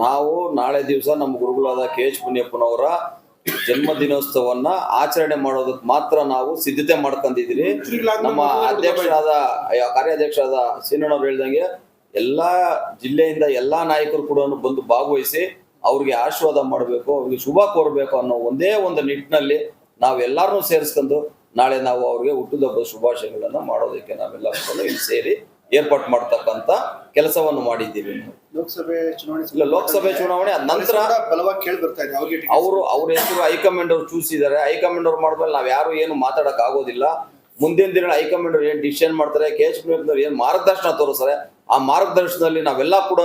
ನಾವು ನಾಳೆ ದಿವಸ ನಮ್ಮ ಗುರುಗಳಾದ ಕೆ ಎಚ್ ಮುನಿಯಪ್ಪನವರ ಜನ್ಮ ದಿನೋತ್ಸವನ್ನ ಆಚರಣೆ ಮಾಡೋದಕ್ಕೆ ಮಾತ್ರ ನಾವು ಸಿದ್ಧತೆ ಮಾಡ್ಕೊಂಡಿದ್ದೀರಿ ನಮ್ಮ ಅಧ್ಯಕ್ಷರಾದ ಕಾರ್ಯಾಧ್ಯಕ್ಷರಾದ ಸೀನಣ್ಣವ್ರು ಹೇಳ್ದಂಗೆ ಎಲ್ಲಾ ಜಿಲ್ಲೆಯಿಂದ ಎಲ್ಲಾ ನಾಯಕರು ಕೂಡ ಬಂದು ಭಾಗವಹಿಸಿ ಅವ್ರಿಗೆ ಆಶೀರ್ವಾದ ಮಾಡಬೇಕು ಅವ್ರಿಗೆ ಶುಭ ಕೋರಬೇಕು ಅನ್ನೋ ಒಂದೇ ಒಂದು ನಿಟ್ಟಿನಲ್ಲಿ ನಾವೆಲ್ಲರನ್ನೂ ಸೇರಿಸ್ಕೊಂಡು ನಾಳೆ ನಾವು ಅವ್ರಿಗೆ ಹುಟ್ಟಿದ ಶುಭಾಶಯಗಳನ್ನ ಮಾಡೋದಕ್ಕೆ ನಾವೆಲ್ಲ ಕೂಡ ಇಲ್ಲಿ ಸೇರಿ ಏರ್ಪಾಟ್ ಮಾಡ್ತಕ್ಕಂತ ಕೆಲಸವನ್ನು ಮಾಡಿದ್ದೀವಿ ಲೋಕಸಭೆ ಚುನಾವಣೆ ಇಲ್ಲ ಲೋಕಸಭೆ ಚುನಾವಣೆ ಆದ ನಂತರ ಬಲವಾಗಿ ಕೇಳಿ ಬರ್ತಾ ಇದೆ ಅವ್ರಿಗೆ ಅವರು ಅವ್ರ ಹೆಸರು ಹೈಕಮಾಂಡ್ ಅವ್ರು ಚೂಸಿದ್ದಾರೆ. ಹೈಕಮಾಂಡ್ ಅವ್ರು ಮಾಡಿದ್ಮೇಲೆ ನಾವು ಯಾರು ಏನು ಮಾತಾಡಕ್ ಆಗೋದಿಲ್ಲ. ಮುಂದಿನ ದಿನ ಹೈಕಮಾಂಡ್ ಅವ್ರು ಏನ್ ಡಿಸಿಷನ್ ಮಾಡ್ತಾರೆ ಕೆ ಎಚ್ ಏನು ಮಾರ್ಗದರ್ಶನ ತೋರಿಸ್ತಾರೆ ಆ ಮಾರ್ಗದರ್ಶನದಲ್ಲಿ ನಾವೆಲ್ಲ ಕೂಡ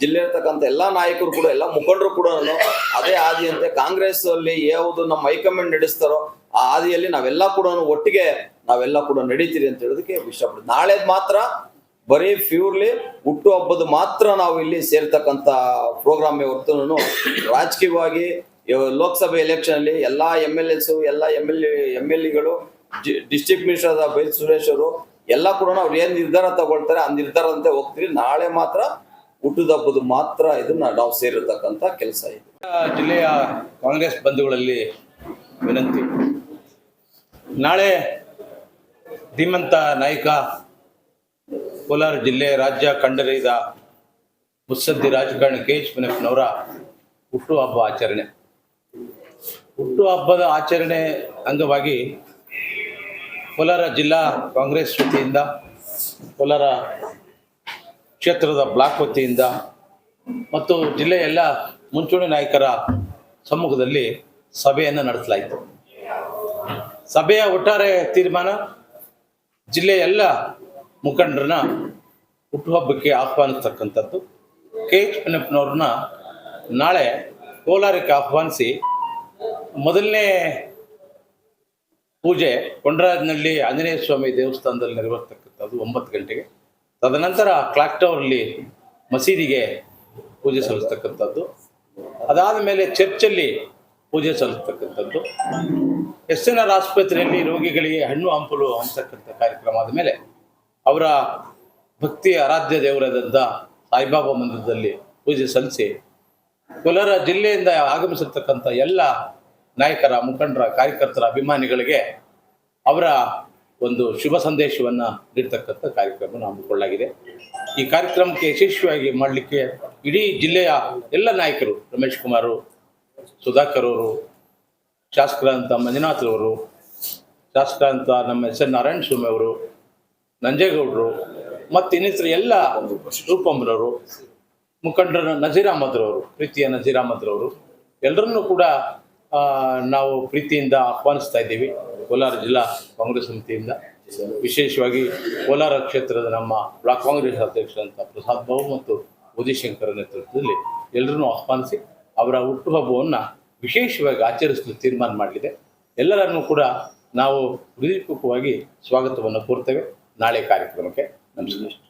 ಜಿಲ್ಲೆ ಇರ್ತಕ್ಕಂಥ ಎಲ್ಲಾ ನಾಯಕರು ಕೂಡ ಎಲ್ಲ ಮುಖಂಡರು ಕೂಡ ಅದೇ ಹಾದಿಯಂತೆ ಕಾಂಗ್ರೆಸ್ ಅಲ್ಲಿ ಯಾವುದು ನಮ್ಮ ಹೈಕಮಾಂಡ್ ನಡೆಸ್ತಾರೋ ಆ ಹಾದಿಯಲ್ಲಿ ನಾವೆಲ್ಲ ಕೂಡ ಒಟ್ಟಿಗೆ ನಾವೆಲ್ಲ ಕೂಡ ನಡೀತೀರಿ ಅಂತ ಹೇಳೋದಕ್ಕೆ ಇಷ್ಟಪಡ್ತೀವಿ ನಾಳೆ ಮಾತ್ರ ಬರೀ ಪ್ಯೂರ್ಲಿ ಹುಟ್ಟು ಹಬ್ಬದ ಮಾತ್ರ ನಾವು ಇಲ್ಲಿ ಸೇರ್ತಕ್ಕಂಥ ಪ್ರೋಗ್ರಾಮ್ ಹೊರತು ರಾಜಕೀಯವಾಗಿ ಲೋಕಸಭೆ ಎಲೆಕ್ಷನ್ ಅಲ್ಲಿ ಎಲ್ಲಾ ಎಂ ಎಲ್ ಎಸ್ ಎಲ್ಲ ಎಂ ಎಲ್ ಎಂ ಎಲ್ ಎಗಳು ಡಿಸ್ಟ್ರಿಕ್ಟ್ ಮಿನಿಸ್ಟರ್ ಆದ ಬೈಲ್ ಸುರೇಶ್ ಅವರು ಎಲ್ಲ ಕೂಡ ಅವ್ರು ಏನ್ ನಿರ್ಧಾರ ತಗೊಳ್ತಾರೆ ಆ ನಿರ್ಧಾರದಂತೆ ಹೋಗ್ತೀವಿ ನಾಳೆ ಮಾತ್ರ ಹುಟ್ಟದ ಹಬ್ಬದ ಮಾತ್ರ ಇದನ್ನ ನಾವು ಸೇರಿರ್ತಕ್ಕಂಥ ಕೆಲಸ ಇದೆ. ಜಿಲ್ಲೆಯ ಕಾಂಗ್ರೆಸ್ ಬಂಧುಗಳಲ್ಲಿ ವಿನಂತಿ. ನಾಳೆ ಧೀಮಂತ ನಾಯಕ, ಕೋಲಾರ ಜಿಲ್ಲೆ ರಾಜ್ಯ ಕಂಡರಿದ ಮುತ್ಸದ್ದಿ ರಾಜಕಾರಣಿ ಕೆ ಎಚ್ ಹುಟ್ಟು ಹುಟ್ಟುಹಬ್ಬ ಆಚರಣೆ. ಹುಟ್ಟುಹಬ್ಬದ ಆಚರಣೆ ಅಂಗವಾಗಿ ಕೋಲಾರ ಜಿಲ್ಲಾ ಕಾಂಗ್ರೆಸ್ ವತಿಯಿಂದ, ಕೋಲಾರ ಕ್ಷೇತ್ರದ ಬ್ಲಾಕ್ ವತಿಯಿಂದ ಮತ್ತು ಜಿಲ್ಲೆಯ ಎಲ್ಲ ಮುಂಚೂಣಿ ನಾಯಕರ ಸಮ್ಮುಖದಲ್ಲಿ ಸಭೆಯನ್ನು ನಡೆಸಲಾಯಿತು. ಸಭೆಯ ಒಟ್ಟಾರೆ ತೀರ್ಮಾನ ಜಿಲ್ಲೆಯ ಎಲ್ಲ ಮುಖಂಡರನ್ನ ಹುಟ್ಟುಹಬ್ಬಕ್ಕೆ ಆಹ್ವಾನಿಸ್ತಕ್ಕಂಥದ್ದು. ಕೆ ಎಚ್ ಪನ್ನಪ್ಪನವ್ರನ್ನ ನಾಳೆ ಕೋಲಾರಕ್ಕೆ ಆಹ್ವಾನಿಸಿ ಮೊದಲನೇ ಪೂಜೆ ಕೊಂಡರಾಜನಹಳ್ಳಿ ಆಂಜನೇಯ ಸ್ವಾಮಿ ದೇವಸ್ಥಾನದಲ್ಲಿ ನೆರವೇರ್ತಕ್ಕಂಥದ್ದು ಒಂಬತ್ತು ಗಂಟೆಗೆ. ತದನಂತರ ಕ್ಲಾಕ್ ಟವರ್ಲಿ ಮಸೀದಿಗೆ ಪೂಜೆ ಸಲ್ಲಿಸ್ತಕ್ಕಂಥದ್ದು. ಅದಾದ ಮೇಲೆ ಚರ್ಚಲ್ಲಿ ಪೂಜೆ ಸಲ್ಲಿಸ್ತಕ್ಕಂಥದ್ದು. ಎಸ್ ಎನ್ ಆರ್ ಆಸ್ಪತ್ರೆಯಲ್ಲಿ ರೋಗಿಗಳಿಗೆ ಹಣ್ಣು, ಹಂಪಲು ಅಂತಕ್ಕಂಥ ಕಾರ್ಯಕ್ರಮ ಆದಮೇಲೆ ಅವರ ಭಕ್ತಿ ಆರಾಧ್ಯ ದೇವರಾದಂಥ ಸಾಯಿಬಾಬಾ ಮಂದಿರದಲ್ಲಿ ಪೂಜೆ ಸಲ್ಲಿಸಿ ಕೋಲಾರ ಜಿಲ್ಲೆಯಿಂದ ಆಗಮಿಸಿರ್ತಕ್ಕಂಥ ಎಲ್ಲ ನಾಯಕರ, ಮುಖಂಡರ, ಕಾರ್ಯಕರ್ತರ ಅಭಿಮಾನಿಗಳಿಗೆ ಅವರ ಒಂದು ಶುಭ ಸಂದೇಶವನ್ನು ನೀಡ್ತಕ್ಕಂಥ ಕಾರ್ಯಕ್ರಮವನ್ನು ಹಮ್ಮಿಕೊಳ್ಳಲಾಗಿದೆ. ಈ ಕಾರ್ಯಕ್ರಮಕ್ಕೆ ಯಶಸ್ವಿಯಾಗಿ ಮಾಡಲಿಕ್ಕೆ ಇಡೀ ಜಿಲ್ಲೆಯ ಎಲ್ಲ ನಾಯಕರು, ರಮೇಶ್ ಕುಮಾರು ಸುಧಾಕರ್ ಅವರು ಶಾಸಕರಾದಂಥ ಮಂಜುನಾಥ್ರವರು ಶಾಸಕರಾದಂಥ ನಮ್ಮ ಎಸ್ ಎನ್ ನಾರಾಯಣ ಸ್ವಾಮಿ ಅವರು, ನಂಜೇಗೌಡರು ಮತ್ತು ಇನ್ನಿತರ ಎಲ್ಲ ರೂಪಂಬ್ರವರು ಮುಖಂಡರ ನಜೀರಾಮದ್ರವರು ಪ್ರೀತಿಯ ನಜೀರಾಮದ್ರವರು ಎಲ್ಲರನ್ನೂ ಕೂಡ ನಾವು ಪ್ರೀತಿಯಿಂದ ಆಹ್ವಾನಿಸ್ತಾ ಇದ್ದೀವಿ. ಕೋಲಾರ ಜಿಲ್ಲಾ ಕಾಂಗ್ರೆಸ್ ಸಮಿತಿಯಿಂದ. ವಿಶೇಷವಾಗಿ ಕೋಲಾರ ಕ್ಷೇತ್ರದ ನಮ್ಮ ಬ್ಲಾಕ್ ಕಾಂಗ್ರೆಸ್ ಅಧ್ಯಕ್ಷರಂತ ಪ್ರಸಾದ್ ಬಾಬು ಮತ್ತು ಉದಿಶಂಕರ ನೇತೃತ್ವದಲ್ಲಿ ಎಲ್ಲರನ್ನೂ ಆಹ್ವಾನಿಸಿ ಅವರ ಹುಟ್ಟುಹಬ್ಬವನ್ನು ವಿಶೇಷವಾಗಿ ಆಚರಿಸಲು ತೀರ್ಮಾನ ಮಾಡಲಿದೆ. ಎಲ್ಲರನ್ನೂ ಕೂಡ ನಾವು ಹೃದಯಪೂರ್ವಕವಾಗಿ ಸ್ವಾಗತವನ್ನು ಕೋರ್ತೇವೆ. ನಾಳೆ ಕಾರ್ಯಕ್ರಮಕ್ಕೆ ನಮಸ್ಕಾರ.